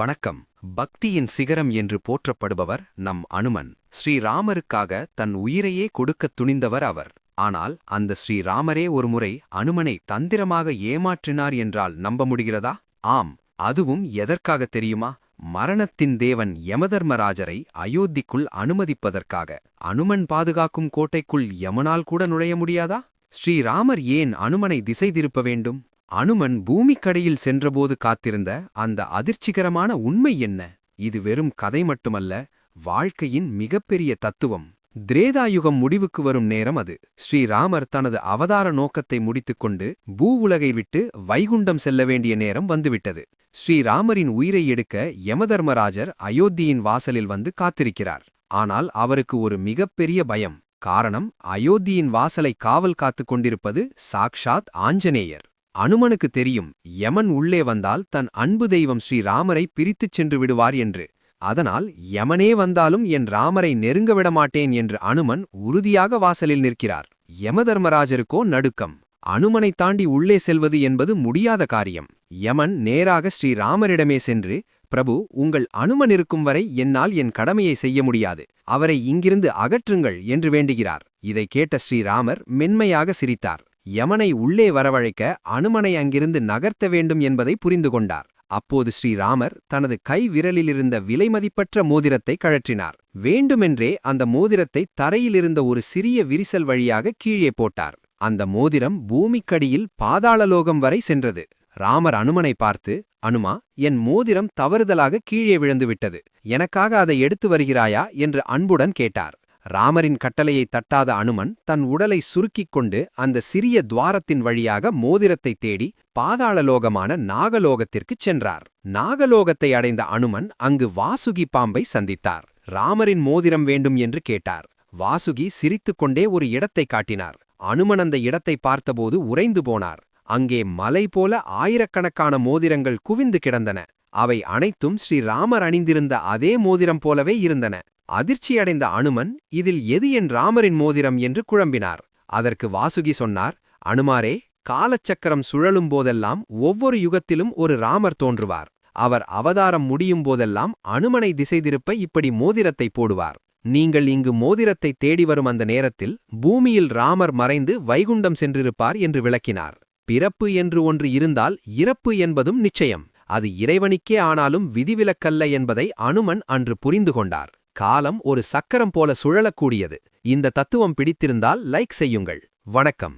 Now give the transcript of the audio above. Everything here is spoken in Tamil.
வணக்கம். பக்தியின் சிகரம் என்று போற்றப்படுபவர் நம் அனுமன். ஸ்ரீராமருக்காக தன் உயிரையே கொடுக்கத் துணிந்தவர் அவர். ஆனால் அந்த ஸ்ரீராமரே ஒருமுறை அனுமனை தந்திரமாக ஏமாற்றினார் என்றால் நம்ப முடிகிறதா? ஆம் அதுவும் எதற்காக தெரியுமா? மரணத்தின் தேவன் யமதர்மராஜரை அயோத்திக்குள் அனுமதிப்பதற்காக. அனுமன் பாதுகாக்கும் கோட்டைக்குள் யமனால் கூட நுழைய முடியாதா? ஸ்ரீராமர் ஏன் அனுமனை திசை திருப்ப வேண்டும்? அனுமன் பூமிக்கடையில் சென்றபோது காத்திருந்த அந்த அதிர்ச்சிகரமான உண்மை என்ன? இது வெறும் கதை மட்டுமல்ல வாழ்க்கையின் மிகப்பெரிய தத்துவம். திரேதாயுகம் முடிவுக்கு வரும் நேரம் அது. ஸ்ரீராமர் தனது அவதார நோக்கத்தை முடித்துக்கொண்டு பூ உலகை விட்டு வைகுண்டம் செல்ல வேண்டிய நேரம் வந்துவிட்டது. ஸ்ரீராமரின் உயிரை எடுக்க யமதர்மராஜர் அயோத்தியின் வாசலில் வந்து காத்திருக்கிறார். ஆனால் அவருக்கு ஒரு மிகப்பெரிய பயம். காரணம் அயோத்தியின் வாசலை காவல் காத்துக் கொண்டிருப்பது சாக்ஷாத் ஆஞ்சநேயர். அனுமனுக்கு தெரியும் யமன் உள்ளே வந்தால் தன் அன்பு தெய்வம் ஸ்ரீராமரை பிரித்துச் சென்று விடுவார் என்று. அதனால் யமனே வந்தாலும் என் ராமரை நெருங்க விடமாட்டேன் என்று அனுமன் உறுதியாக வாசலில் நிற்கிறார். யமதர்மராஜருக்கோ நடுக்கம். அனுமனை தாண்டி உள்ளே செல்வது என்பது முடியாத காரியம். யமன் நேராக ஸ்ரீராமரிடமே சென்று பிரபு உங்கள் அனுமன் இருக்கும் வரை என்னால் என் கடமையை செய்ய முடியாது. அவரை இங்கிருந்து அகற்றுங்கள் என்று வேண்டுகிறார். இதை கேட்ட ஸ்ரீராமர் மென்மையாக சிரித்தார். யமனை உள்ளே வரவழைக்க அனுமனை அங்கிருந்து நகர்த்த வேண்டும் என்பதை புரிந்து கொண்டார் அப்போது ஸ்ரீராமர் தனது கை விரலிலிருந்த விலைமதிப்பற்ற மோதிரத்தை கழற்றினார். வேண்டுமென்றே அந்த மோதிரத்தை தரையிலிருந்த ஒரு சிறிய விரிசல் வழியாக கீழே போட்டார். அந்த மோதிரம் பூமிக்கடியில் பாதாளலோகம் வரை சென்றது. ராமர் அனுமனை பார்த்து அனுமா என் மோதிரம் தவறுதலாக கீழே விழுந்துவிட்டது. எனக்காக அதை எடுத்து வருகிறாயா? என்று அன்புடன் கேட்டார். ராமரின் கட்டளையை தட்டாத அனுமன் தன் உடலை சுருக்கிக் கொண்டு அந்த சிறிய துவாரத்தின் வழியாக மோதிரத்தை தேடி பாதாளலோகமான நாகலோகத்திற்குச் சென்றார். நாகலோகத்தை அடைந்த அனுமன் அங்கு வாசுகி பாம்பை சந்தித்தார். ராமரின் மோதிரம் வேண்டும் என்று கேட்டார். வாசுகி சிரித்துக்கொண்டே ஒரு இடத்தை காட்டினார். அனுமன் அந்த இடத்தை பார்த்தபோது உறைந்து போனார். அங்கே மலை போல ஆயிரக்கணக்கான மோதிரங்கள் குவிந்து கிடந்தன. அவை அனைத்தும் ஸ்ரீராமர் அணிந்திருந்த அதே மோதிரம் போலவே இருந்தன. அதிர்ச்சியடைந்த அனுமன் இதில் எது என் ராமரின் மோதிரம்? என்று குழம்பினார். அதற்கு வாசுகி சொன்னார் அனுமாரே காலச்சக்கரம் சுழலும் போதெல்லாம் ஒவ்வொரு யுகத்திலும் ஒரு ராமர் தோன்றுவார். அவர் அவதாரம் முடியும் போதெல்லாம் அனுமனை திசை திருப்ப இப்படி மோதிரத்தை போடுவார். நீங்கள் இங்கு மோதிரத்தை தேடி வரும் அந்த நேரத்தில் பூமியில் ராமர் மறைந்து வைகுண்டம் சென்றிருப்பார் என்று விளக்கினார். பிறப்பு என்று ஒன்று இருந்தால் இறப்பு என்பதும் நிச்சயம். அது இறைவனுக்கே ஆனாலும் விதிவிலக்கல்ல என்பதை அனுமன் அன்று புரிந்து கொண்டார். காலம் ஒரு சக்கரம் போல சுழலக்கூடியது. இந்த தத்துவம் பிடித்திருந்தால் லைக் செய்யுங்கள். வணக்கம்.